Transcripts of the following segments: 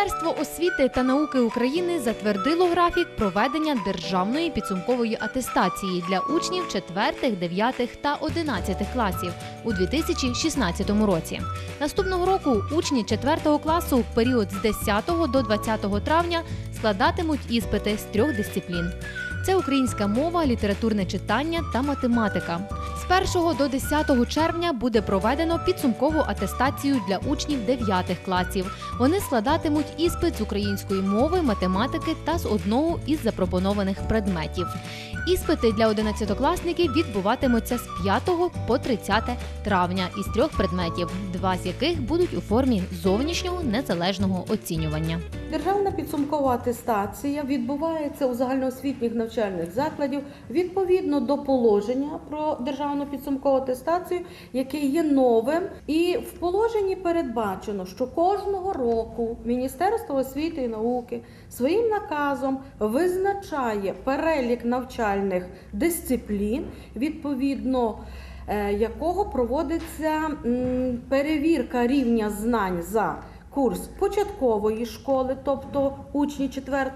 Міністерство освіти та науки України затвердило графік проведення державної підсумкової атестації для учнів 4, 9 та 11 класів у 2016 році. Наступного року учні 4 класу в період з 10 до 20 травня складатимуть іспити з трьох дисциплін. Це українська мова, літературне читання та математика. З 1 до 10 червня буде проведено підсумкову атестацію для учнів 9 класів. Вони складатимуть іспит з української мови, математики та з одного із запропонованих предметів. Іспити для 11-класників відбуватимуться з 5 по 30 травня із трьох предметів, два з яких будуть у формі зовнішнього незалежного оцінювання. Державна підсумкова атестація відбувається у загальноосвітніх навчальних закладів відповідно до положення про державну підсумкову атестацію, яке є новим. І в положенні передбачено, що кожного року Міністерство освіти і науки своїм наказом визначає перелік навчальних дисциплін, відповідно е, якого проводиться перевірка рівня знань за курс початкової школи, тобто учні 4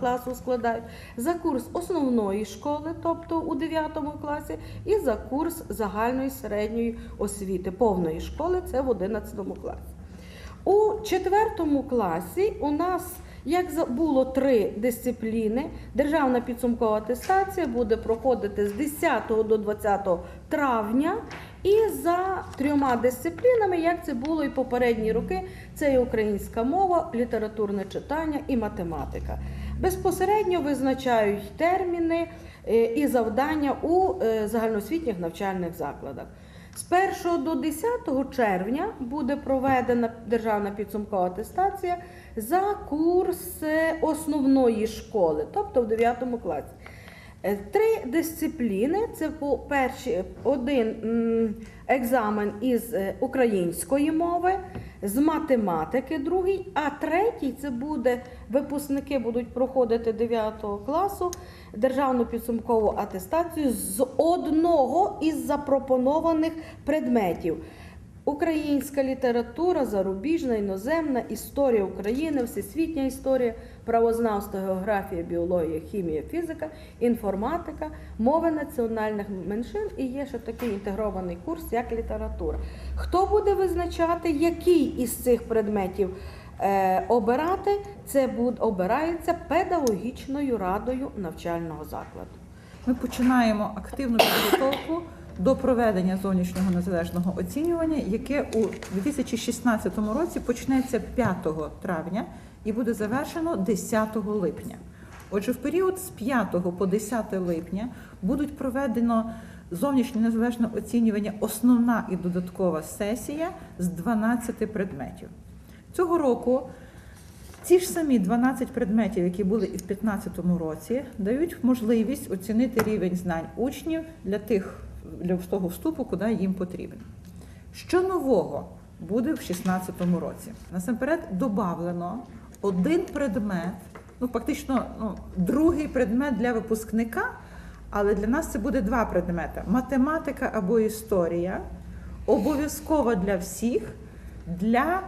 класу складають, за курс основної школи, тобто у 9 класі, і за курс загальної середньої освіти повної школи, це в 11 класі. У четвертому класі у нас як було три дисципліни, державна підсумкова атестація буде проходити з 10 до 20 травня. І за трьома дисциплінами, як це було і попередні роки, це і українська мова, літературне читання і математика. Безпосередньо визначають терміни е, і завдання у е, загальноосвітніх навчальних закладах. З 1 до 10 червня буде проведена державна підсумкова атестація за курс е, основної школи, тобто в 9 класі. Е, Три дисципліни це по перші один екзамен із е, української мови, з математики другий, а третій це буде випускники будуть проходити 9 класу державну підсумкову атестацію з одного із запропонованих предметів. Українська література, зарубіжна, іноземна, історія України, всесвітня історія, правознавство, географія, біологія, хімія, фізика, інформатика, мови національних меншин і є ще такий інтегрований курс, як література. Хто буде визначати, який із цих предметів е, обирати? Це буде обирається педагогічною радою навчального закладу. Ми починаємо активну підготовку до проведення зовнішнього незалежного оцінювання, яке у 2016 році почнеться 5 травня і буде завершено 10 липня. Отже, в період з 5 по 10 липня будуть проведено зовнішнє незалежне оцінювання, основна і додаткова сесія з 12 предметів. Цього року ці ж самі 12 предметів, які були і в 2015 році, дають можливість оцінити рівень знань учнів для тих для того вступу, куди їм потрібен. Що нового буде в 2016 році? Насамперед додавлено один предмет, ну фактично ну, другий предмет для випускника, але для нас це буде два предмети: математика або історія, обов'язкова для всіх для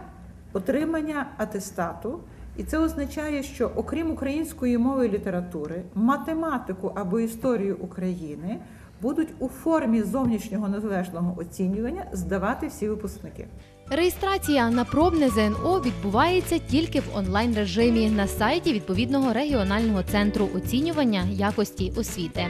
отримання атестату. І це означає, що окрім української мови і літератури, математику або історію України будуть у формі зовнішнього незалежного оцінювання здавати всі випускники. Реєстрація на пробне ЗНО відбувається тільки в онлайн режимі на сайті відповідного регіонального центру оцінювання якості освіти.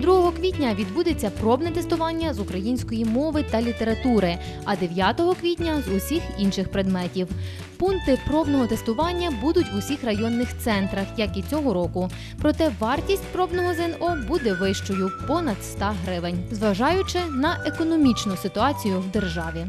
2 квітня відбудеться пробне тестування з української мови та літератури, а 9 квітня з усіх інших предметів. Пункти пробного тестування будуть в усіх районних центрах, як і цього року. Проте вартість пробного ЗНО буде вищою понад 100 гривень, зважаючи на економічну ситуацію в державі.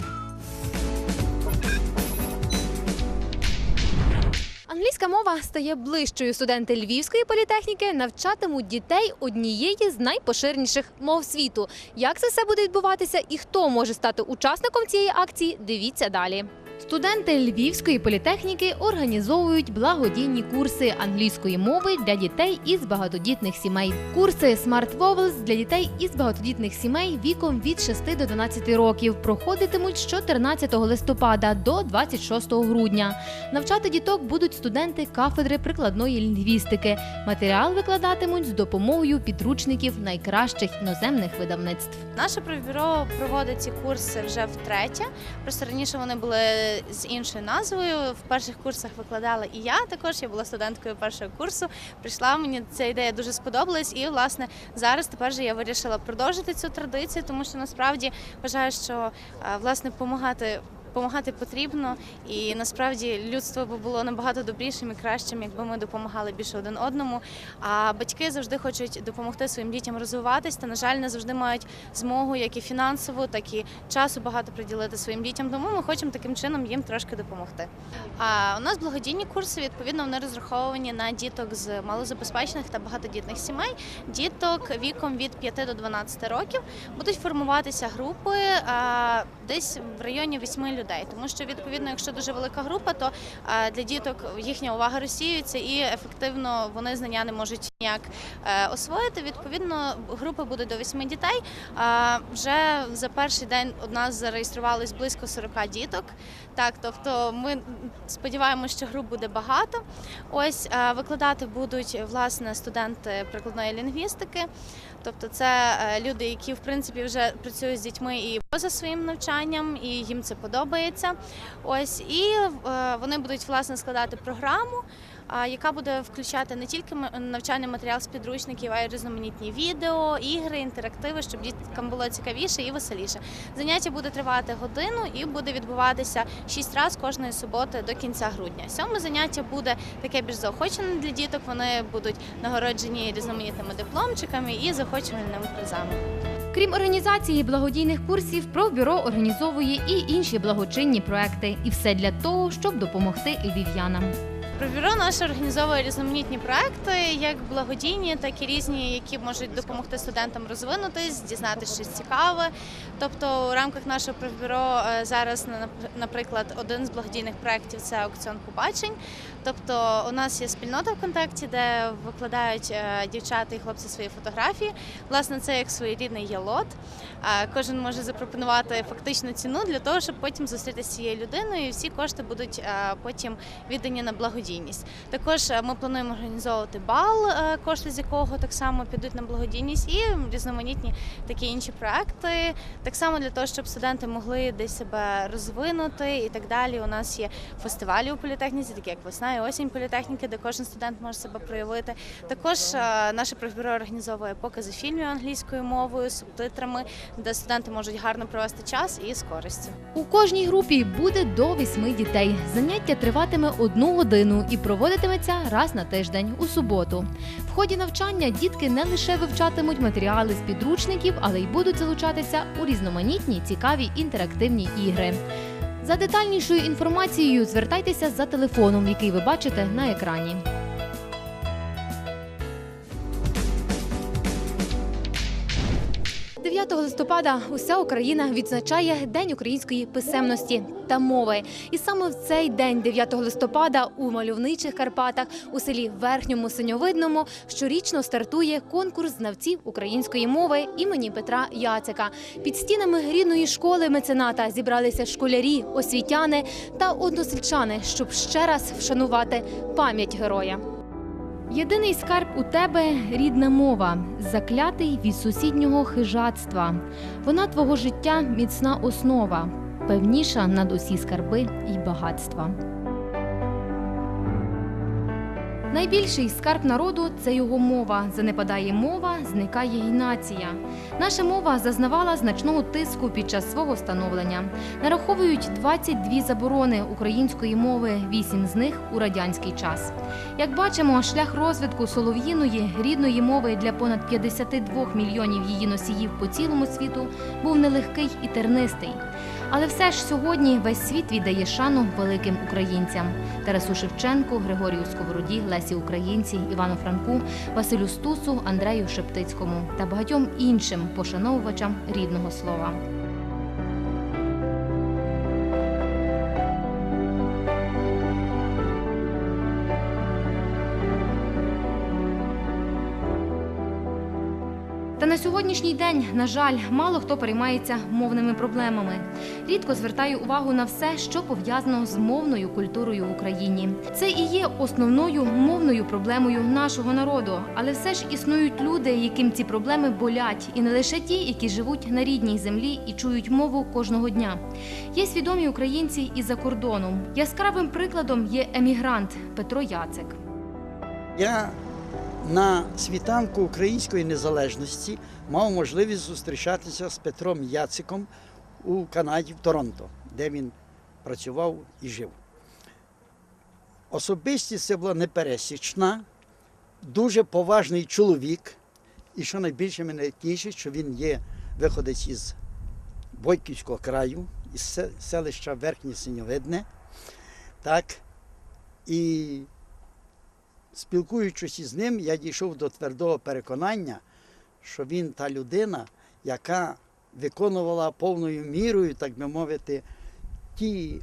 Англійська мова стає ближчою. Студенти Львівської політехніки навчатимуть дітей однієї з найпоширеніших мов світу. Як це все буде відбуватися і хто може стати учасником цієї акції? Дивіться далі. Студенти Львівської політехніки організовують благодійні курси англійської мови для дітей із багатодітних сімей. Курси Smart Vowels для дітей із багатодітних сімей віком від 6 до 12 років проходитимуть з 14 листопада до 26 грудня. Навчати діток будуть студенти кафедри прикладної лінгвістики. Матеріал викладатимуть з допомогою підручників найкращих іноземних видавництв. Наше бюро проводить ці курси вже втретє. Просто раніше вони були з іншою назвою. В перших курсах викладала і я також. Я була студенткою першого курсу. Прийшла мені ця ідея дуже сподобалась, і власне зараз тепер же я вирішила продовжити цю традицію, тому що насправді вважаю, що е, власне допомагати. Помагати потрібно, і насправді людство би було набагато добрішим і кращим, якби ми допомагали більше один одному. А батьки завжди хочуть допомогти своїм дітям розвиватись, та на жаль, не завжди мають змогу як і фінансово, так і часу багато приділити своїм дітям. Тому ми хочемо таким чином їм трошки допомогти. А у нас благодійні курси відповідно вони розраховані на діток з малозабезпечених та багатодітних сімей. Діток віком від 5 до 12 років будуть формуватися групи а, десь в районі 8 людей. Тому що відповідно, якщо дуже велика група, то для діток їхня увага розсіюється і ефективно вони знання не можуть ніяк е, освоїти. Відповідно, групи будуть до 8 дітей. Вже за перший день у нас зареєструвалось близько 40 діток. Так, тобто ми сподіваємося, що груп буде багато. Ось е, викладати будуть власне студенти прикладної лінгвістики. Тобто, це е, люди, які в принципі вже працюють з дітьми і поза своїм навчанням, і їм це подобається. Ось і е, вони будуть власне складати програму яка буде включати не тільки навчальний матеріал з підручників, а й різноманітні відео, ігри, інтерактиви, щоб діткам було цікавіше і веселіше. Заняття буде тривати годину і буде відбуватися шість разів кожної суботи до кінця грудня. Сьоме заняття буде таке більш заохочене для діток. Вони будуть нагороджені різноманітними дипломчиками і заохочувальними призами. Крім організації благодійних курсів, профбюро організовує і інші благочинні проекти, і все для того, щоб допомогти львів'янам. Бюро наше організовує різноманітні проекти, як благодійні, так і різні, які можуть допомогти студентам розвинутись, дізнатися щось цікаве. Тобто, у рамках нашого профбюро е, зараз, на- наприклад, один з благодійних проєктів це аукціон побачень. Тобто, у нас є спільнота ВКонтакті, де викладають е, дівчата і хлопці свої фотографії. Власне, це як своєрідний ялот. Е, Кожен може запропонувати фактичну ціну для того, щоб потім зустрітися з цією людиною, і всі кошти будуть е, потім віддані на благодійність. Також ми плануємо організовувати бал, кошти з якого так само підуть на благодійність, і різноманітні такі інші проекти. Так само для того, щоб студенти могли десь себе розвинути і так далі. У нас є фестивалі у політехніці, такі як весна і осінь політехніки, де кожен студент може себе проявити. Також е, наше профбюро організовує покази фільмів англійською мовою, субтитрами, де студенти можуть гарно провести час і з користю. У кожній групі буде до вісьми дітей. Заняття триватиме одну годину і проводитиметься раз на тиждень у суботу. В ході навчання дітки не лише вивчатимуть матеріали з підручників, але й будуть залучатися у різноманітні цікаві інтерактивні ігри. За детальнішою інформацією звертайтеся за телефоном, який ви бачите на екрані. 9 листопада уся Україна відзначає День української писемності та мови. І саме в цей день, 9 листопада, у мальовничих Карпатах у селі Верхньому Синьовидному щорічно стартує конкурс знавців української мови імені Петра Яцика. Під стінами рідної школи мецената зібралися школярі, освітяни та односельчани, щоб ще раз вшанувати пам'ять героя. Єдиний скарб у тебе рідна мова, заклятий від сусіднього хижацтва. Вона твого життя міцна основа, певніша над усі скарби і багатства. Найбільший скарб народу це його мова. Занепадає мова, зникає й нація. Наша мова зазнавала значного тиску під час свого становлення. Нараховують 22 заборони української мови, 8 з них у радянський час. Як бачимо, шлях розвитку солов'їної рідної мови для понад 52 мільйонів її носіїв по цілому світу був нелегкий і тернистий. Але все ж сьогодні весь світ віддає шану великим українцям Тарасу Шевченку, Григорію Сковороді, Лесі Українці, Івану Франку, Василю Стусу, Андрею Шептицькому та багатьом іншим пошановувачам рідного слова. Сьогоднішній день, на жаль, мало хто переймається мовними проблемами. Рідко звертає увагу на все, що пов'язано з мовною культурою в Україні. Це і є основною мовною проблемою нашого народу. Але все ж існують люди, яким ці проблеми болять, і не лише ті, які живуть на рідній землі і чують мову кожного дня. Є свідомі українці і за кордоном. Яскравим прикладом є емігрант Петро Яцик. Я на світанку української незалежності мав можливість зустрічатися з Петром Яциком у Канаді в Торонто, де він працював і жив. Особистість це була непересічна, дуже поважний чоловік. І що найбільше мене тішить, що він є виходець із Бойківського краю, із селища Верхнє Синьовидне. Так. І спілкуючись із ним, я дійшов до твердого переконання, що він та людина, яка виконувала повною мірою, так би мовити, ті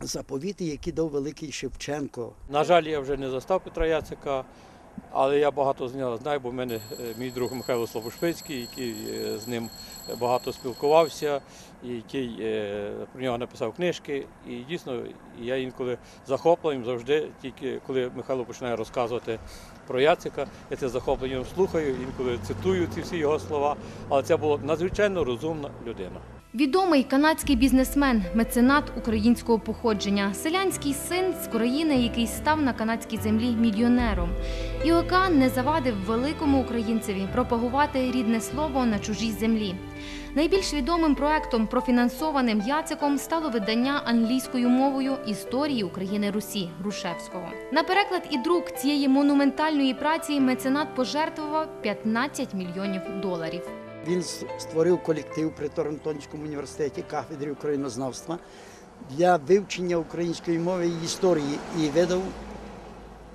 заповіти, які дав великий Шевченко. На жаль, я вже не застав Петра Яцика, але я багато з нього знаю, бо в мене е, мій друг Михайло Слобошвицький, який е, з ним багато спілкувався, який е, про нього написав книжки. І дійсно я інколи захопленням завжди, тільки коли Михайло починає розказувати про Яцика, я це захопленням слухаю, інколи цитую ці всі його слова. Але це була надзвичайно розумна людина. Відомий канадський бізнесмен, меценат українського походження, селянський син з країни, який став на канадській землі мільйонером. Іока не завадив великому українцеві пропагувати рідне слово на чужій землі. Найбільш відомим проектом, профінансованим Яциком, стало видання англійською мовою історії України Русі Грушевського. На переклад і друк цієї монументальної праці меценат пожертвував 15 мільйонів доларів. Він створив колектив при Торонтонському університеті кафедрі українознавства для вивчення української мови і історії і видав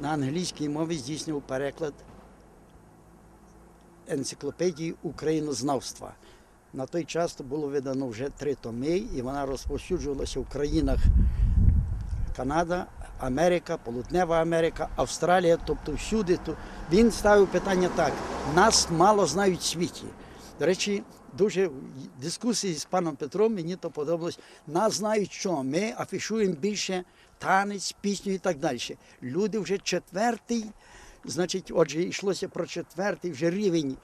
на англійській мові здійснив переклад енциклопедії українознавства. На той час було видано вже три томи, і вона розповсюджувалася в країнах Канада, Америка, Полуднева Америка, Австралія, тобто всюди. Він ставив питання так: нас мало знають в світі. До речі, дуже дискусії з паном Петром мені то подобалось. Нас знають, що ми афішуємо більше танець, пісню і так далі. Люди вже четвертий, значить, отже, йшлося про четвертий вже рівень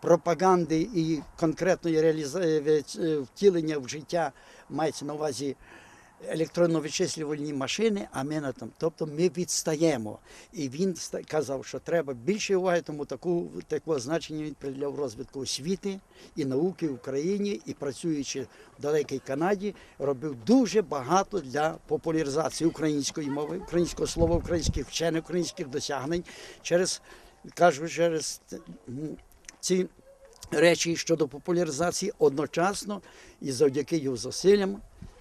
пропаганди і конкретної реалізації втілення в життя мається на увазі електронно-вичислювальні машини, а ми на тому. Тобто ми відстаємо. І він казав, що треба більше уваги, тому таку, такого значення він приділяв розвитку освіти і науки в Україні, і працюючи в далекій Канаді, робив дуже багато для популяризації української мови, українського слова, українських вчених, українських досягнень через кажу, через ці речі щодо популяризації одночасно і завдяки його зусиллям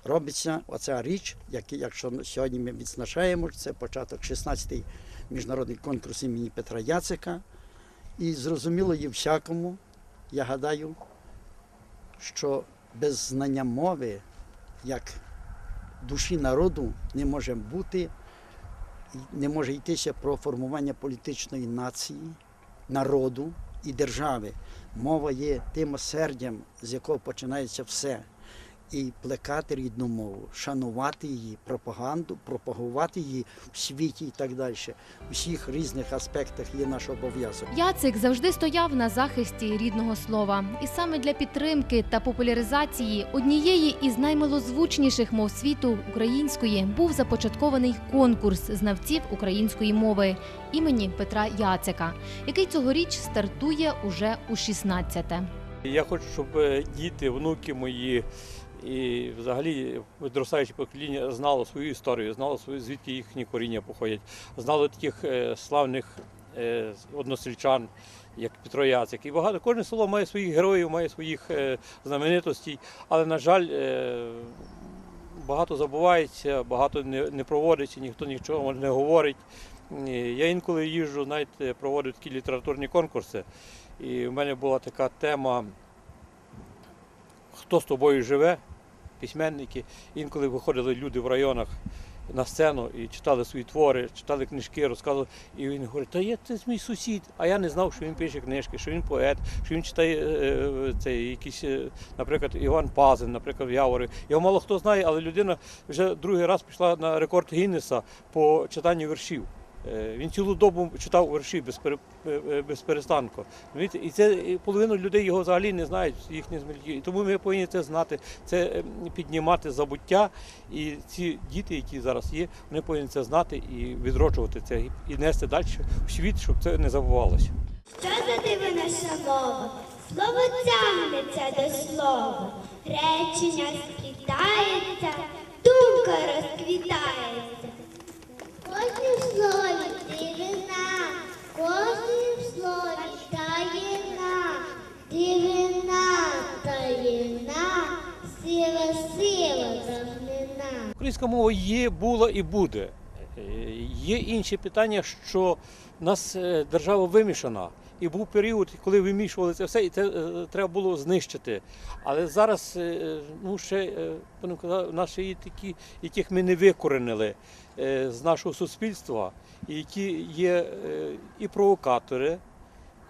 робиться оця річ, як- якщо сьогодні ми відзначаємо, це початок 16-й міжнародний конкурс імені Петра Яцика. І зрозуміло є всякому, я гадаю, що без знання мови, як душі народу, не може бути, не може йтися про формування політичної нації, народу і держави. Мова є тим осердям, з якого починається все. І плекати рідну мову, шанувати її, пропаганду, пропагувати її в світі і так далі. У всіх різних аспектах є наш обов'язок. Яцик завжди стояв на захисті рідного слова, і саме для підтримки та популяризації однієї із наймилозвучніших мов світу української був започаткований конкурс знавців української мови імені Петра Яцика, який цьогоріч стартує уже у 16-те. Я хочу, щоб е, діти, внуки мої і взагалі підростаюче покоління знало свою історію, знало свою, звідки їхні коріння походять, знало таких е, славних е, односельчан, як Петро Яцик. І багато кожне село має своїх героїв, має своїх е, знаменитостей, але, на жаль, багато забувається, багато не, проводиться, ніхто нічого не говорить. Я інколи їжджу, знаєте, проводив такі літературні конкурси. І в мене була така тема Хто з тобою живе? письменники. Інколи виходили люди в районах на сцену і читали свої твори, читали книжки, розказували. І він говорить, та є це мій сусід. А я не знав, що він пише книжки, що він поет, що він читає е, цей якийсь, е, наприклад, Іван Пазин, наприклад, Явори. Його мало хто знає, але людина вже другий раз пішла на рекорд Гіннеса по читанню віршів. Е, Він цілу добу читав вірші без, е, е, перестанку. І це і половину людей його взагалі не знають, їхні змельки. І тому ми повинні це знати, це піднімати забуття. І ці діти, які зараз є, вони повинні це знати і відроджувати це, і- нести далі в світ, щоб це не забувалося. Що за дивне слово? Слово тягнеться до слова, речення сплітається, думка розквітається. Кожній в слові дивина, кожній в слові таїна, дивина, таїна, сила, сила, давнина. Українська мова є, була і буде. Е, Є інші питання, що в нас е, держава вимішана. І був період, коли вимішували це все, і це е, треба було знищити. Але зараз ну, ще нас є такі, яких ми не викоренили з нашого суспільства, які є е, і провокатори,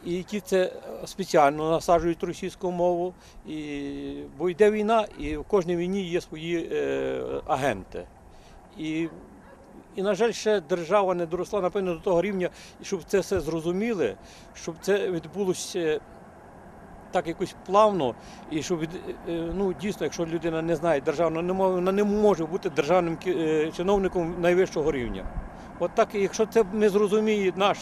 і які це спеціально насаджують російську мову. І, бо йде війна, і в кожній війні є свої е, агенти. І, і, на жаль, ще держава не доросла, напевно, до того рівня, щоб це все зрозуміли, щоб це відбулося так якось плавно, і щоб від- е, ну, дійсно, якщо людина не знає державну, не вона не може бути державним е, чиновником найвищого рівня. От так, якщо це не зрозуміє наш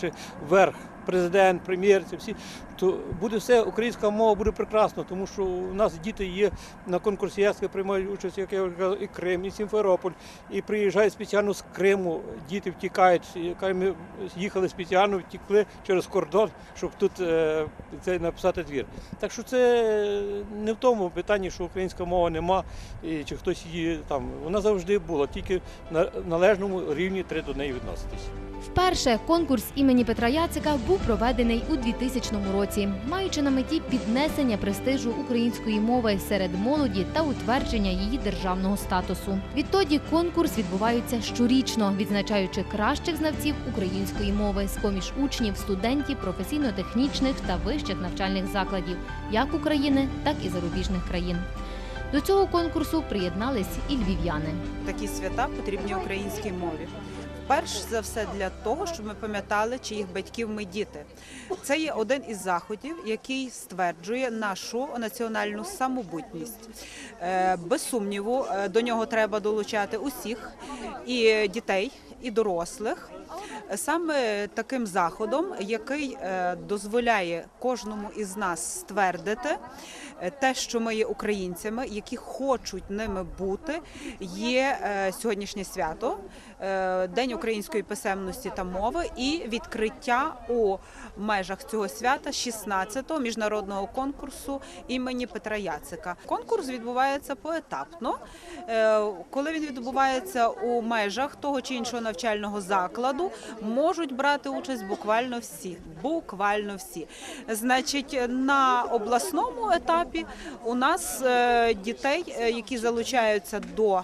верх, президент, прем'єр, це всі, то буде все, українська мова буде прекрасно, тому що у нас діти є на конкурсі ЯСК приймають участь, як я вже казав, і Крим, і Сімферополь, і приїжджають спеціально з Криму, діти втікають. Ми їхали спеціально, втікли через кордон, щоб тут е, це написати твір. Так що це не в тому питанні, що українська мова нема, і чи хтось її там. Вона завжди була, тільки на належному рівні треба до неї відноситись. Вперше конкурс імені Петра Яцика був проведений у 2000 році, маючи на меті піднесення престижу української мови серед молоді та утвердження її державного статусу. Відтоді конкурс відбувається щорічно, відзначаючи кращих знавців української мови з поміж учнів, студентів, професійно-технічних та вищих навчальних закладів, як України, так і зарубіжних країн. До цього конкурсу приєднались і львів'яни. такі свята потрібні українській мові. Перш за все для того, щоб ми пам'ятали, чиїх батьків ми діти. Це є один із заходів, який стверджує нашу національну самобутність. Е, Без сумніву, е, до нього треба долучати усіх і дітей, і дорослих. Саме таким заходом, який е, дозволяє кожному із нас ствердити е, те, що ми є українцями, які хочуть ними бути, є е, сьогоднішнє свято, День української писемності та мови і відкриття у межах цього свята 16-го міжнародного конкурсу імені Петра Яцика. Конкурс відбувається поетапно. Коли він відбувається у межах того чи іншого навчального закладу, можуть брати участь буквально всі. Буквально всі. Значить, на обласному етапі у нас е, дітей, е, які залучаються до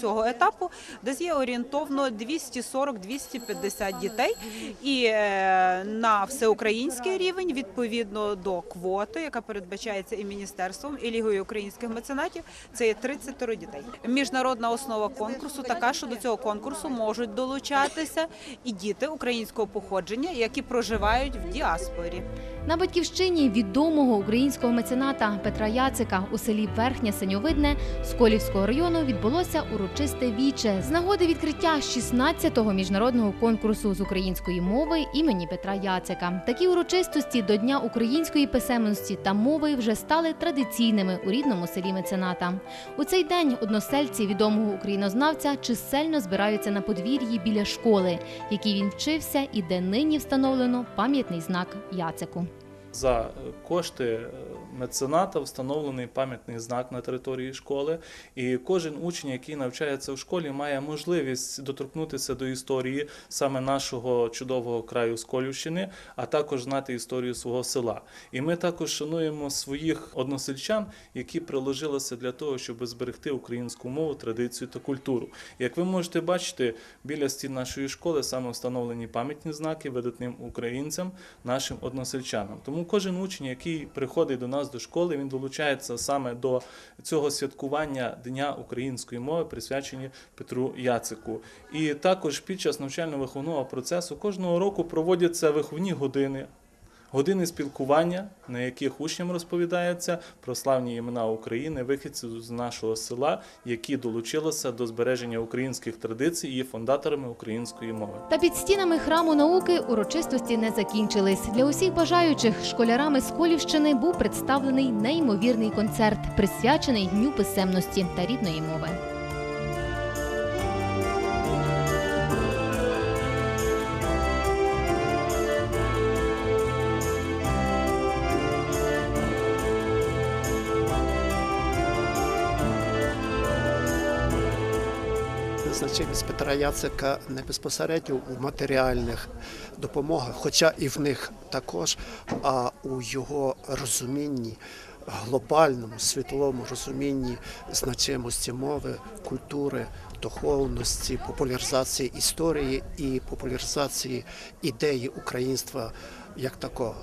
цього етапу, десь є орієнтовно 240-250 дітей. І е, на всеукраїнський рівень, відповідно до квоти, яка передбачається і міністерством, і лігою українських меценатів, це є 30 дітей. Міжнародна основа конкурсу така, що до цього конкурсу можуть долучатися і діти українського походження, які проживають в діаспорі. На батьківщині відомого українського мецената Петра Яцика у селі Верхнє Синьовидне Сколівського району відбулося урочисте віче з нагоди відкриття 16-го міжнародного конкурсу з української мови імені Петра Яцика. Такі урочистості до Дня української писемності та мови вже стали традиційними у рідному селі мецената. У цей день односельці відомого українознавця чисельно збираються на подвір'ї біля школи, якій він вчився і де нині встановлено пам'ятний знак Яцику. За е, кошти е, мецената встановлений пам'ятний знак на території школи, і кожен учень, який навчається в школі, має можливість доторкнутися до історії саме нашого чудового краю Сколівщини, а також знати історію свого села. І ми також шануємо своїх односельчан, які приложилися для того, щоб зберегти українську мову, традицію та культуру. Як ви можете бачити, біля стін нашої школи саме встановлені пам'ятні знаки видатним українцям, нашим односельчанам. Тому кожен учень, який приходить до нас до школи, він долучається саме до цього святкування Дня української мови, присвячені Петру Яцику. І також під час навчально-виховного процесу кожного року проводяться виховні години. Години спілкування, на яких учням розповідається про славні імена України, вихідців з нашого села, які долучилися до збереження українських традицій і є фундаторами української мови. Та під стінами храму науки урочистості не закінчились. Для усіх бажаючих школярами з Колівщини був представлений неймовірний концерт, присвячений Дню писемності та рідної мови. Значимість Петра Яцика не безпосередньо у матеріальних допомогах, хоча і в них також, а у його розумінні, глобальному світовому розумінні значимості мови, культури, духовності, популяризації історії і популяризації ідеї українства як такого.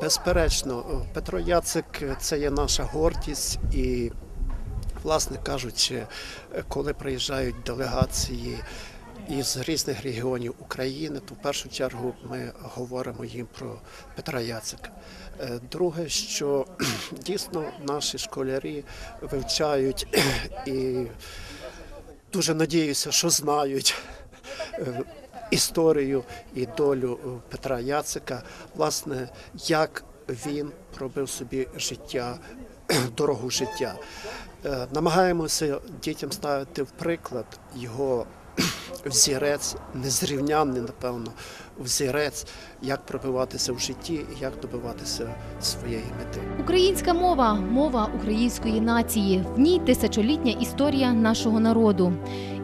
Безперечно, Петро Яцик це є наша гордість і власне кажучи, коли приїжджають делегації із різних регіонів України, то в першу чергу ми говоримо їм про Петра Яцика. Е, Друге, що дійсно наші школярі вивчають і дуже надіюся, що знають е, історію і долю Петра Яцика, власне, як він пробив собі життя, дорогу життя. Е, Намагаємося дітям ставити в приклад його взірець, незрівнянний, напевно, взірець, як пробиватися в житті як добиватися своєї мети. Українська мова мова української нації. В ній тисячолітня історія нашого народу.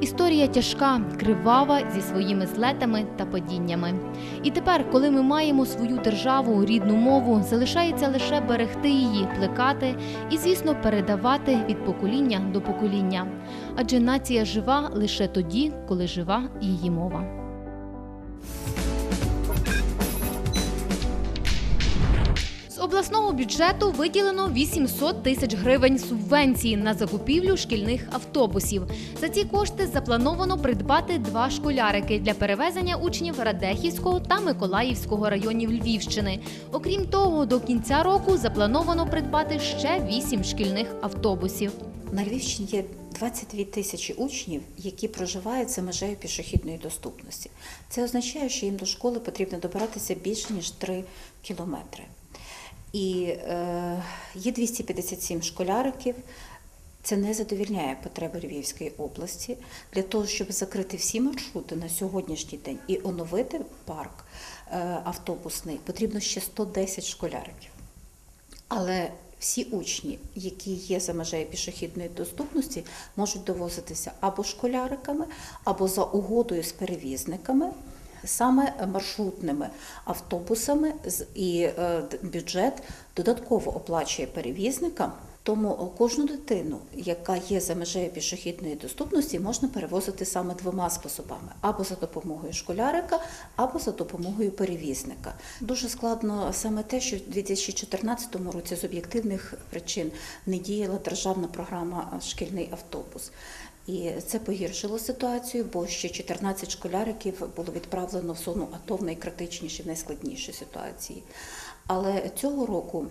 Історія тяжка, кривава зі своїми злетами та падіннями. І тепер, коли ми маємо свою державу, рідну мову, залишається лише берегти її, плекати і, звісно, передавати від покоління до покоління. Адже нація жива лише тоді, коли жива її мова. Обласного бюджету виділено 800 тисяч гривень субвенції на закупівлю шкільних автобусів. За ці кошти заплановано придбати два школярики для перевезення учнів Радехівського та Миколаївського районів Львівщини. Окрім того, до кінця року заплановано придбати ще 8 шкільних автобусів. На Львівщині є 22 тисячі учнів, які проживають за межею пішохідної доступності. Це означає, що їм до школи потрібно добиратися більше ніж 3 кілометри. І е, є 257 школяриків. Це не задовільняє потреби Львівської області для того, щоб закрити всі маршрути на сьогоднішній день і оновити парк е, автобусний, потрібно ще 110 школяриків. Але всі учні, які є за межею пішохідної доступності, можуть довозитися або школяриками, або за угодою з перевізниками, саме маршрутними автобусами, і е, бюджет додатково оплачує перевізникам. Тому кожну дитину, яка є за межею пішохідної доступності, можна перевозити саме двома способами: або за допомогою школярика, або за допомогою перевізника. Дуже складно саме те, що в 2014 році з об'єктивних причин не діяла державна програма шкільний автобус. І це погіршило ситуацію, бо ще 14 школяриків було відправлено в зону АТО в найкритичніші, в найскладніші ситуації. Але цього року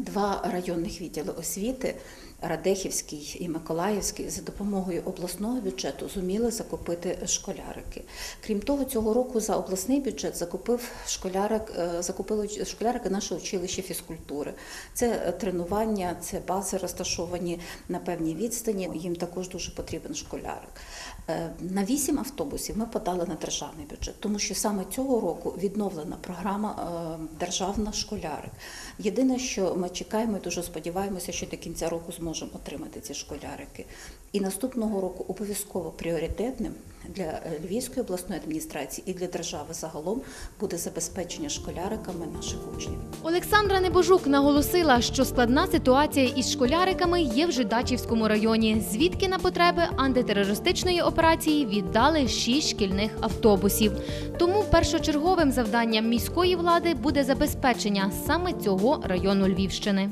Два районних відділи освіти Радехівський і Миколаївський за допомогою обласного бюджету зуміли закупити школярики. Крім того, цього року за обласний бюджет закупив школярик, е, закупили школярики наше училище фізкультури. Це е, тренування, це бази розташовані на певній відстані. Їм також дуже потрібен школярик. Е, На вісім автобусів ми подали на державний бюджет, тому що саме цього року відновлена програма е, Державна школярик. Єдине, що ми чекаємо і дуже сподіваємося, що до кінця року зможемо отримати ці школярики. І наступного року обов'язково пріоритетним для е, Львівської обласної адміністрації і для держави загалом буде забезпечення школяриками наших учнів. Олександра Небожук наголосила, що складна ситуація із школяриками є в Жидачівському районі, звідки на потреби антитерористичної операції віддали шість шкільних автобусів. Тому першочерговим завданням міської влади буде забезпечення саме цього району Львівщини.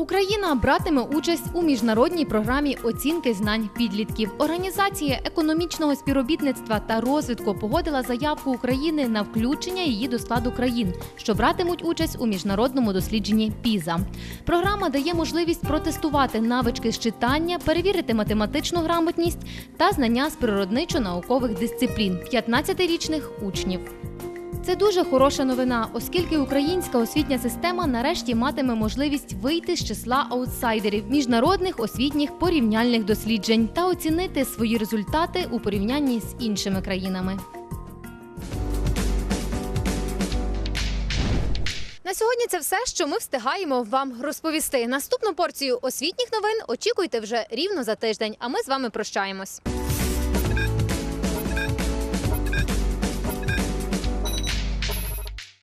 Україна братиме участь у міжнародній програмі оцінки знань підлітків. Організація економічного співробітництва та розвитку погодила заявку України на включення її до складу країн, що братимуть участь у міжнародному дослідженні ПІЗа. Програма дає можливість протестувати навички з читання, перевірити математичну грамотність та знання з природничо-наукових дисциплін 15-річних учнів. Це дуже хороша новина, оскільки українська освітня система нарешті матиме можливість вийти з числа аутсайдерів міжнародних освітніх порівняльних досліджень та оцінити свої результати у порівнянні з іншими країнами. На сьогодні це все, що ми встигаємо вам розповісти. Наступну порцію освітніх новин очікуйте вже рівно за тиждень. А ми з вами прощаємось.